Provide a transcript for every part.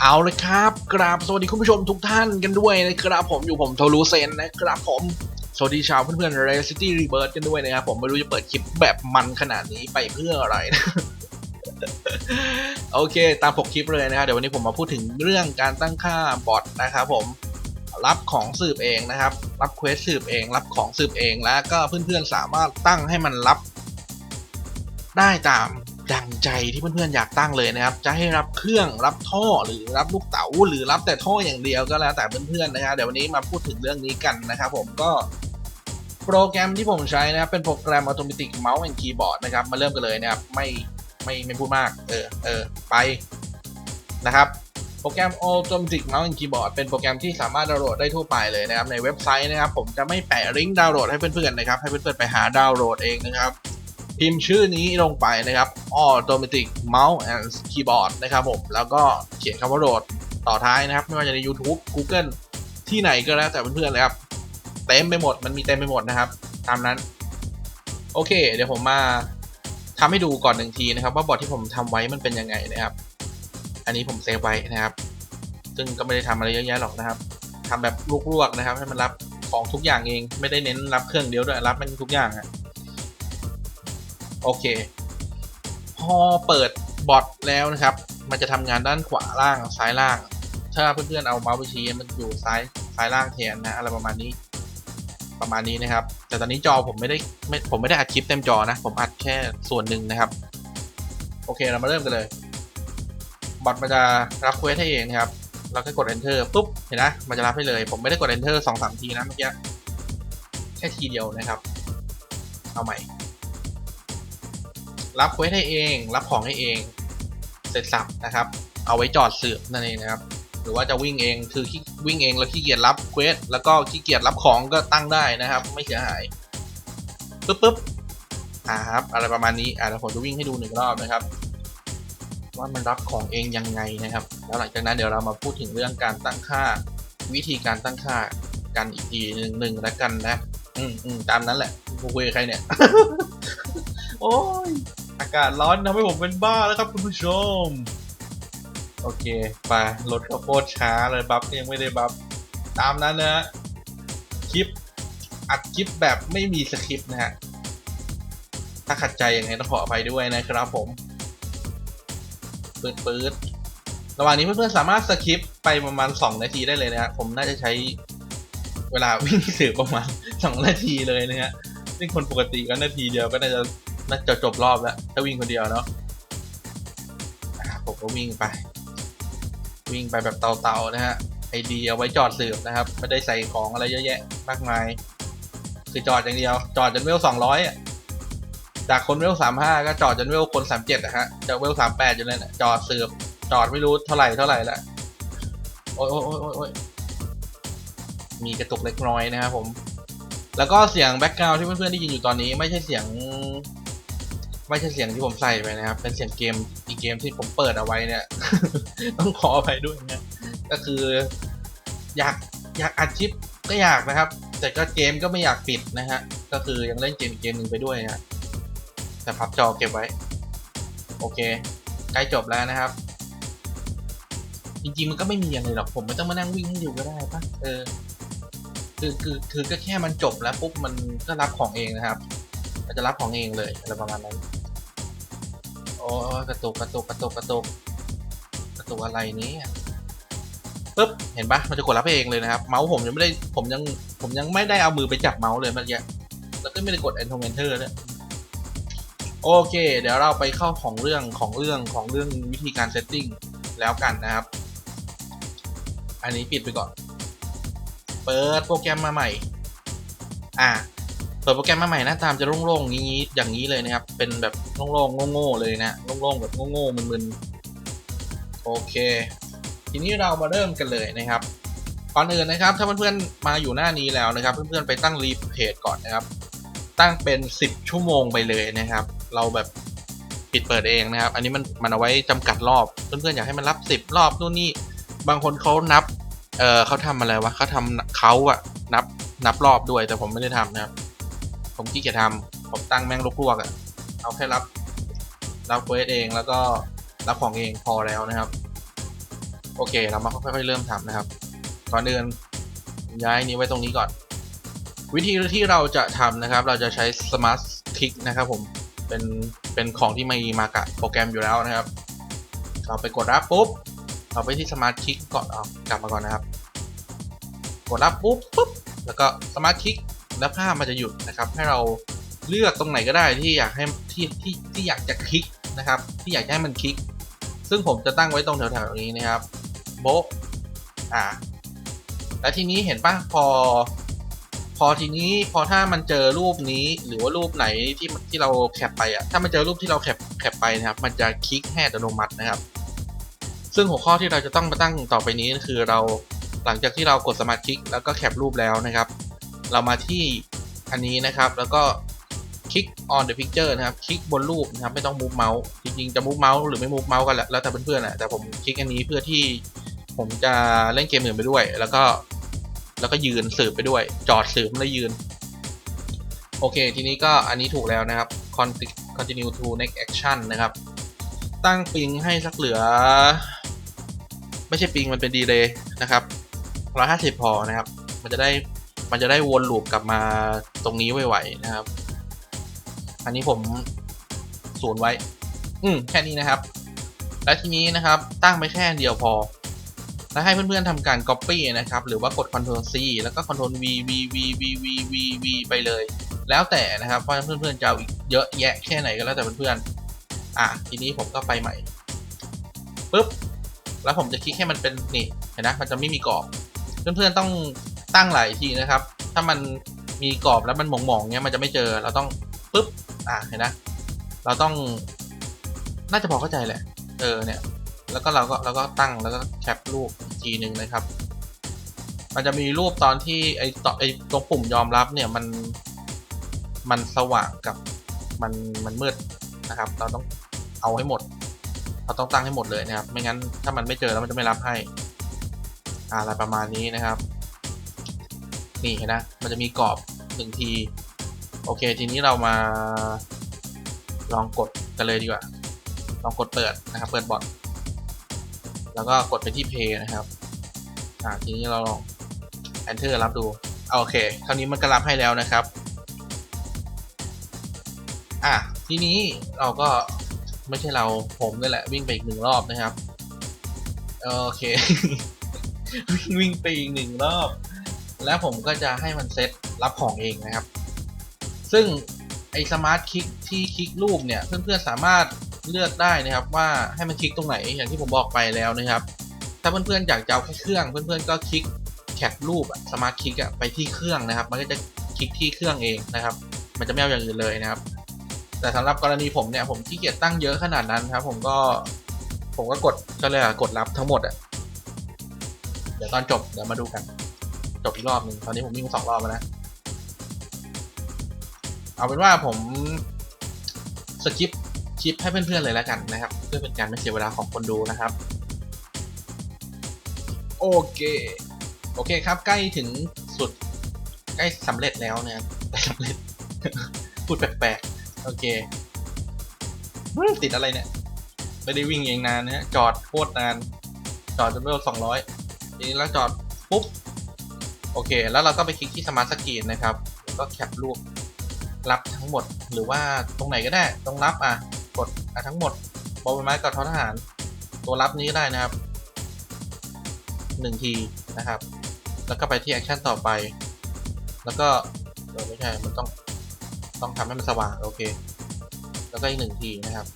เอาเลยครับ กราบสวัสดีคุณผู้ชมทุกท่านกันด้วยนะครับผมอยู่ผมโทรูเซนนะครับผมสวัสดีชาวเพื่อนๆ r e City Rebirth กันด้วยนะครับผมไม่รู้จะเปิดคลิปแบบมันขนาดนี้ไปเพื่ออะไรนะโอเค ตามปกคลิปเลยนะครับเดี๋ยววันนี้ผมมาพูดถึงเรื่องการตั้งค่าบอทนะครับผมรับของสืบเองนะครับ รับเควสสืบเอง รับของสืบเองแล้วก็เพื่อนๆสามารถตั้งให้มันรับได้ตาม ดังใจที่เพื่อนๆอยากตั้งเลยนะครับ จะให้รับเครื่องรับท่อหรือรับลูกเต๋าหรือรับแต่ท่ออย่างเดียวก็แล้วแต่เพื่อนๆนะครับเดี๋ยววันนี้มาพูดถึงเรื่องนี้กันนะครับผมก็โปรแกรมที่ผมใช้นะครับ เป็นโปรแกรม Automatic Mouse and Keyboard นะครับ มาเริ่มกันเลยนะครับ ไม่ไม่ไม่พูดมาก เออเออไปนะครับโปรแกรม Automatic Mouse and Keyboard เป็นโปรแกรมที่สามารถดาวน์โหลดได้ทั่วไปเลยนะครับ ในเว็บไซต์นะครับ ผมจะไม่แปะลิงก์ดาวน์โหลดให้เพื่อนๆนะครับ ให้เพื่อนๆไปหาดาวน์โหลดเองนะครับ พิมพ์ชื่อนี้ลงไปนะครับ Automatic Mouse and Keyboard นะครับผม แล้วก็เขียนคำว่าโหลดต่อท้ายนะครับ ไม่ว่าจะใน YouTube Google ที่ไหนก็แล้วแต่เพื่อนๆเลยครับ เต็มไปหมด มันมีเต็มไปหมดนะครับ ตามนั้น โอเค เดี๋ยวผมมาทำให้ดูก่อนหนึ่งทีนะครับ ว่าบอทที่ผมทำไว้มันเป็นยังไงนะครับ อันนี้ผมเซฟไว้นะครับ ซึ่งก็ไม่ได้ทำอะไรเยอะแยะหรอกนะครับทำแบบลวกๆนะครับ ให้มันรับของทุกอย่างเอง ไม่ได้เน้นรับเครื่องเดียวด้วย รับมันทุกอย่างอะ โอเค พอเปิดบอทแล้วนะครับ มันจะทำงานด้านขวาล่างซ้ายล่าง ถ้าเพื่อนๆเอาเมาส์ไปชี้มันอยู่ซ้ายซ้ายล่างแทนนะอะไรประมาณนี้ ประมาณนี้นะครับ แต่ตอนนี้จอผมไม่ได้ไม่ผมไม่ได้อัดคลิปเต็มจอนะ ผมอัดแค่ส่วนหนึ่งนะครับ โอเคเรามาเริ่มกันเลย บอทมันจะรับเควสให้เองนะครับเราก็กด enter ปุ๊บ เห็นนะ มันจะรับให้เลย ผมไม่ได้กด enter สองสามทีนะเมื่อกี้ แค่ทีเดียวนะครับ เอาใหม่ รับเควสให้เอง รับของให้เอง เสร็จสับนะครับ เอาไว้จอดเสืบนั่นเองนะครับ หรือว่าจะวิ่งเองคือขี้วิ่งเองแล้วขี้เกียจรับเควสแล้วก็ขี้เกียจรับของก็ตั้งได้นะครับ ไม่เสียหายปึ๊บปึ๊บอ่าครับอะไรประมาณนี้อ่าเดี๋ยวผมจะวิ่งให้ดูหนึ่งรอบนะครับ ว่ามันรับของเองยังไงนะครับ แล้วหลังจากนั้นเดี๋ยวเรามาพูดถึงเรื่องการตั้งค่าวิธีการตั้งค่ากันอีกทีหนึ่งหนึ่งแล้วกันนะ อืมอืมตามนั้นแหละกูคุยกับใครเนี่ย โอ้ย กาศร้อนทำให้ผมเป็นบ้าแล้วครับคุณผู้ชม โอเคไปรถข้าวโพดช้าเลยบัฟก็ยังไม่ได้บัฟตามนั้นนะฮะคลิปอัดคลิปแบบไม่มีสคริปต์นะฮะ ถ้าขัดใจยังไงต้องขออภัยด้วยนะครับผมปืดปืดระหว่างนี้เพื่อนๆสามารถสคริปต์ไปประมาณ 2 นาทีได้เลยนะฮะผมน่าจะใช้เวลาวิ่งสื่อประมาณ 2 นาทีเลยนะฮะซึ่งคนปกติก็นาทีเดียวก็น่าจะ น่าจะจบรอบแล้วถ้าวิ่งคนเดียวเนาะผมก็วิ่งไป วิ่งไปแบบเตาๆนะฮะไอเดียไว้จอดสืบนะครับไม่ได้ใส่ของอะไรเยอะแยะมากมาย คือจอดอย่างเดียว จอดจนเวลสองร้อยจากคนเวลสามห้าก็จอดจนเวลคนสามเจ็ดอะฮะจากเวลสามแปดจนเลยนะจอดสืบจอดไม่รู้เท่าไหร่เท่าไหร่ละโอ้ยโอ้ยโอ้ยโอ้ยโอ้ยมีกระตุกเล็กน้อยนะครับผม แล้วก็เสียงแบ็กกราวด์ที่เพื่อนๆได้ยินอยู่ตอนนี้ ไม่ใช่เสียง ไม่ใช่เสียงที่ผมใส่ไปนะครับ เป็นเสียงเกมอีกเกมที่ผมเปิดเอาไว้เนี่ย ต้องขออภัยด้วยนะก็คือ อยากอยากอัดคลิปก็อยากนะครับ แต่ก็เกมก็ไม่อยากปิดนะฮะ ก็คือยังเล่นเกมอีเกมหนึ่งไปด้วยนะแต่พับจอเก็บไว้ โอเคใกล้จบแล้วนะครับ จริงๆมันก็ไม่มีอะไรหรอกผมไม่ต้องมานั่งวิ่งให้ดูก็ได้ปะเออคือคือคือก็แค่มันจบแล้วปุ๊บมันก็รับของเองนะครับมันจะรับของเองเลยอะไรประมาณนั้น อ้ยกระตุกกระตุกกระตุกกระตุกกระตุกอะไรนี้ปึ๊บเห็นปะมันจะกดรับเองเลยนะครับ เมาส์ผมยังไม่ได้ผมยังผมยังไม่ได้เอามือไปจับเมาส์เลยเมื่อกี้แล้วก็ไม่ได้กด enter enter ด้วยโอเค เดี๋ยวเราไปเข้าของเรื่องของเรื่องของเรื่องวิธีการเซตติ้งแล้วกันนะครับ อันนี้ปิดไปก่อน เปิดโปรแกรมมาใหม่ อ่า เปิดโปรแกรมมาใหม่หน้าตามจะโล่งๆนี้อย่างนี้เลยนะครับ เป็นแบบโล่งๆโง่ๆเลยนะโล่งๆแบบโง่ๆมึนๆโอเค ทีนี้เรามาเริ่มกันเลยนะครับก่อนอื่นนะครับถ้าเพื่อนๆมาอยู่หน้านี้แล้วนะครับ เพื่อนๆไปตั้งรีเพจก่อนนะครับ ตั้งเป็น 10 ชั่วโมงไปเลยนะครับ เราแบบปิดเปิดเองนะครับ อันนี้มันมันเอาไว้จำกัดรอบเพื่อนๆอยากให้มันรับ 10 รอบนู่นนี่บางคนเขานับเออเขาทำอะไรวะเขาทำเขาอะนับนับรอบด้วยแต่ผมไม่ได้ทำนะครับ ผมขี้เกียจทำผมตั้งแม่งลวกๆอะ่ะเอาแค่รับ รับเควสเองแล้วก็รับของเองพอแล้วนะครับ โอเคเรามาค่อยๆเริ่มทำนะครับก่อนอื่นย้ายนี้ไว้ตรงนี้ก่อน วิธีที่เราจะทำนะครับ เราจะใช้ Smart Click นะครับผมเป็นเป็นของที่มีมากับโปรแกรมอยู่แล้วนะครับ เราไปกดรับปุ๊บเราไปที่ Smart Click ก่อนเอากลับมาก่อนนะครับ กดรับปุ๊บปุ๊บแล้วก็ Smart Click แล้วภาพมันจะหยุดนะครับให้เราเลือกตรงไหนก็ได้ที่อยากให้ที่ที่ที่อยากจะคลิกนะครับ ที่อยากจะให้มันคลิก ซึ่งผมจะตั้งไว้ตรงแถวๆนี้นะครับโบะอ่าแล้วทีนี้เห็นปะพอ พอทีนี้พอถ้ามันเจอรูปนี้หรือว่ารูปไหนที่ที่เราแคปไปอะถ้ามันเจอรูปที่เราแคปแคปไปนะครับ มันจะคลิกให้อัตโนมัตินะครับ ซึ่งหัวข้อที่เราจะต้องมาตั้งต่อไปนี้คือเราหลังจากที่เรากดสมาร์ทคลิกแล้วก็แคปรูปแล้วนะครับ เรามาที่อันนี้นะครับ แล้วก็คลิก on the picture นะครับ คลิกบนรูปนะครับ ไม่ต้อง move mouse จริงๆ จะ move mouse หรือไม่ move mouse กันแหละแล้วแต่เพื่อนๆแหละแต่ผมคลิกอันนี้เพื่อที่ผมจะเล่นเกมอื่นไปด้วย แล้วก็ แล้วก็ยืนสืบไปด้วย จอดสืบแล้วยืน โอเค ทีนี้ก็อันนี้ถูกแล้วนะครับ Conti- continue to next action นะครับ ตั้งปิงให้สักเหลือ ไม่ใช่ปิงมันเป็นดีเลย์นะครับ150พอนะครับ มันจะได้ มันจะได้วนลูปกลับมาตรงนี้ไวๆนะครับ อันนี้ผมศูนย์ไว้ อืมแค่นี้นะครับ และทีนี้นะครับตั้งไปแค่เดียวพอ แล้วให้เพื่อนๆทำการ Copy นะครับ หรือว่ากด Ctrl C แล้วก็ Ctrl V V V V V V V ไปเลย แล้วแต่นะครับว่าเพื่อนๆจะเอาอีกเยอะแยะแค่ไหนก็แล้วแต่เพื่อนๆ อะทีนี้ผมก็ไปใหม่ปุ๊บแล้วผมจะคลิกให้มันเป็นนี่เห็นนะมันจะไม่มีกรอบ เพื่อนๆต้อง ตั้งหลายทีนะครับ ถ้ามันมีกรอบแล้วมันหมองๆเนี้ยมันจะไม่เจอเราต้องปุ๊บอะเห็นนะ เราต้อง น่าจะพอเข้าใจแหละ เออเนี่ย แล้วก็เราก็เราก็ตั้งแล้วก็แคปรูปอีกทีหนึ่งนะครับ มันจะมีรูปตอนที่ไอตไอตรงปุ่มยอมรับเนี่ยมันมันสว่างกับมันมันมืดนะครับ เราต้องเอาให้หมด เราต้องตั้งให้หมดเลยนะครับ ไม่งั้นถ้ามันไม่เจอแล้วมันจะไม่รับให้อ่าอะไรประมาณนี้นะครับ นี่เห็นนะ มันจะมีกรอบหนึ่งที โอเค ทีนี้เรามาลองกดกันเลยดีกว่า ลองกดเปิดนะครับ เปิดบอทแล้วก็กดไปที่ Play นะครับ อ่า ทีนี้เราลอง Enter รับดู โอเค คราวนี้มันก็รับให้แล้วนะครับ อะ ทีนี้เราก็ไม่ใช่เราผมนี่แหละ วิ่งไปอีกหนึ่งรอบนะครับ โอเค วิ่งวิ่งไปอีกหนึ่งรอบ แล้วผมก็จะให้มันเซตรับของเองนะครับ ซึ่งไอ้สมาร์ทคลิกที่คลิกรูปเนี่ยเพื่อนๆสามารถเลือกได้นะครับว่าให้มันคลิกตรงไหนอย่างที่ผมบอกไปแล้วนะครับ ถ้าเพื่อนๆอยากจะเอาแค่เครื่อง เพื่อนๆก็คลิกแคปรูปสมาร์ทคลิกไปที่เครื่องนะครับ มันก็จะคลิกที่เครื่องเองนะครับ มันจะไม่เอาอย่างอื่นเลยนะครับ แต่สำหรับกรณีผมเนี่ยผมขี้เกียจตั้งเยอะขนาดนั้นครับ ผมก็ผมก็กดก็เลยกดรับทั้งหมดอะเดี๋ยวตอนจบเดี๋ยวมาดูกัน จบอีกรอบหนึ่งตอนนี้ผมวิ่งสองรอบแล้วนะ เอาเป็นว่าผมสกิปคลิปให้เพื่อนๆเลยแล้วกันนะครับ เพื่อเป็นการไม่เสียเวลาของคนดูนะครับ โอเค โอเคครับ ใกล้ถึงสุดใกล้สำเร็จแล้วเนะครับใกล้สำเร็จพูดแปลกๆ โอเคติดอะไรเนี่ยไม่ได้วิ่งเองนานนะจอดโคตรนาน จอดจนเร็วสองร้อยทีนี้แล้วจอดปุ๊บ โอเค แล้วเราก็ไปคลิกที่สมาร์ทสกรีนนะครับแล้วก็แคปรูปรับทั้งหมด หรือว่าตรงไหนก็ได้ ตรงรับอะ กดอะทั้งหมดบอลไม้กับทอทหาร ตัวรับนี้ก็ได้นะครับหนึ่งทีนะครับ แล้วก็ไปที่แอคชั่นต่อไป แล้วก็เออไม่ใช่ มันต้องต้องทำให้มันสว่าง โอเค แล้วก็อีกหนึ่งทีนะครับ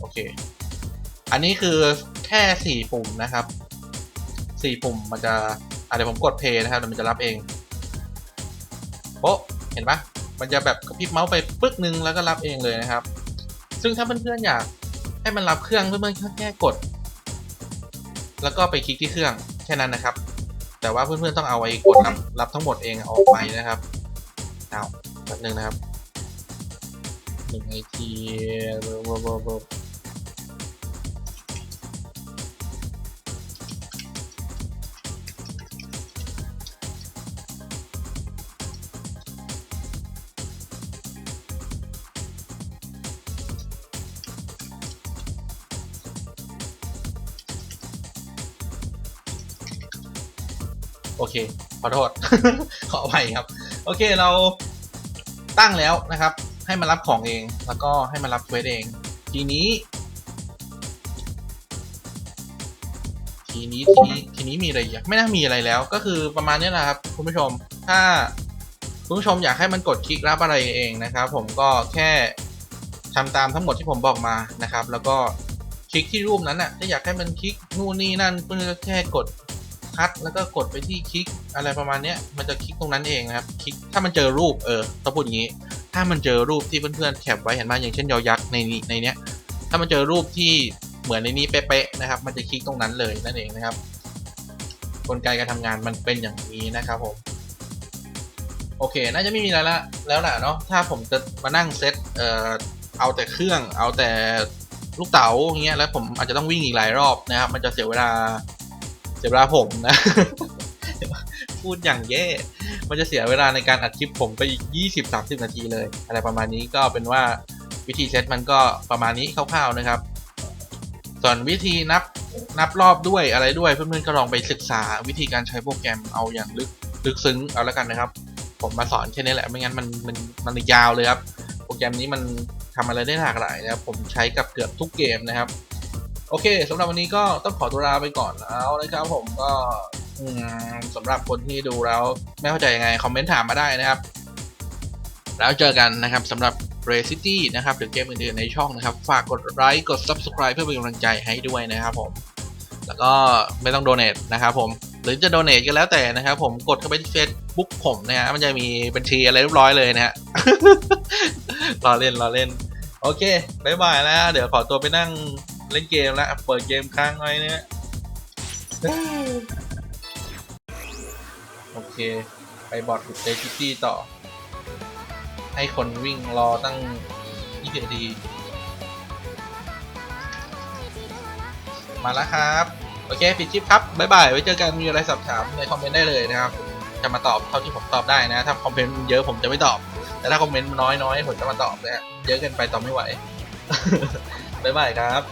โอเค อันนี้คือแค่สี่ปุ่มนะครับสี่ปุ่มมันจะ เดี๋ยวผมกดเพย์นะครับมันจะรับเองโป๊ะเห็นปะมันจะแบบกระพริบเมาส์ไปปึ๊กนึงแล้วก็รับเองเลยนะครับ ซึ่งถ้าเพื่อนๆอยากให้มันรับเครื่องเพื่อนๆแค่กด แล้วก็ไปคลิกที่เครื่องแค่นั้นนะครับ แต่ว่าเพื่อนๆต้องเอาไอ้กดรับรับทั้งหมดเองออกไปนะครับเอาแบบนึงนะครับหนึ่งไอที โอเค ขอโทษ ขออภัยครับ โอเคเราตั้งแล้วนะครับ ให้มารับของเอง แล้วก็ให้มารับเควสเอง ทีนี้ ทีนี้ทีนี้ทีนี้มีอะไรอีกไม่น่ามีอะไรแล้ว ก็คือประมาณนี้แหละครับ คุณผู้ชม ถ้าคุณผู้ชมอยากให้มันกดคลิกรับอะไรเองนะครับ ผมก็แค่ทำตามทั้งหมดที่ผมบอกมานะครับ แล้วก็คลิกที่รูปนั้นน่ะถ้าอยากให้มันคลิกนู่นนี่นั่นเพื่อแค่กด คัดแล้วก็กดไปที่คลิกอะไรประมาณนี้มันจะคลิกตรงนั้นเองนะครับคลิกถ้ามันเจอรูปเออต้องพูดอย่างนี้ ถ้ามันเจอรูปที่เพื่อนๆแคปไว้เห็นไหมอย่างเช่นยอยักษ์ในนี้ในเนี้ยถ้ามันเจอรูปที่เหมือนในนี้เป๊ะๆนะครับ มันจะคลิกตรงนั้นเลยนั่นเองนะครับ กลไกการทำงานมันเป็นอย่างนี้นะครับผมโอเค น่าจะไม่มีอะไรละแล้วแหละเนาะ ถ้าผมจะมานั่งเซตเอ่อเอาแต่เครื่อง เอาแต่ลูกเต๋าอย่างเงี้ย แล้วผมอาจจะต้องวิ่งอีกหลายรอบนะครับ มันจะเสียเวลา เสียเวลาผมนะ พูดอย่างแย่ มันจะเสียเวลาในการอัดคลิปผมไปอีก 20-30 นาทีเลย อะไรประมาณนี้ก็เป็นว่าวิธีเซตมันก็ประมาณนี้คร่าวๆนะครับ ส่วนวิธีนับนับรอบด้วยอะไรด้วยเพื่อนๆก็ลองไปศึกษาวิธีการใช้โปรแกรมเอาอย่างลึกลึกซึ้งเอาแล้วกันนะครับ ผมมาสอนแค่นี้แหละไม่งั้นมันมันมันยาวเลยครับ โปรแกรมนี้มันทำอะไรได้หลากหลายนะครับผมใช้กับเกือบทุกเกมนะครับ โอเคสำหรับวันนี้ก็ต้องขอตัวลาไปก่อนแล้วนะครับผมก็สำหรับคนที่ดูแล้วไม่เข้าใจยังไง คอมเมนต์ถามมาได้นะครับ แล้วเจอกันนะครับสำหรับ Ray City นะครับหรือเกมอื่นๆในช่องนะครับ ฝากกดไลค์กด Subscribe เพื่อเป็นกำลังใจให้ด้วยนะครับผม แล้วก็ไม่ต้องโดเน a t นะครับผม หรือจะโดเน a ก็แล้วแต่นะครับผมกดเข้าไปที่ Facebook ผมนะฮะมันจะมีบัญชีอะไรเรียบร้อยเลยนะฮะรอเล่นรอเล่น โอเคบายบายแล้ว เดี๋ยวขอตัวไปนั่ง เล่นเกมแล้วเปิดเกมค้างไว้เนี่ยโอเค ไปบอร์ดเดจิตี้ต่อ ให้คนวิ่งรอตั้ง20นาที มาแล้วครับ โอเคปิดคลิปครับ บ๊ายบาย ไว้เจอกัน มีอะไรสอบถามในคอมเมนต์ได้เลยนะครับ จะมาตอบเท่าที่ผมตอบได้นะ ถ้าคอมเมนต์เยอะผมจะไม่ตอบ แต่ถ้าคอมเมนต์น้อยๆ ผมจะมาตอบนะฮะเยอะเกินไปตอบไม่ไหว บ๊ายบายครับ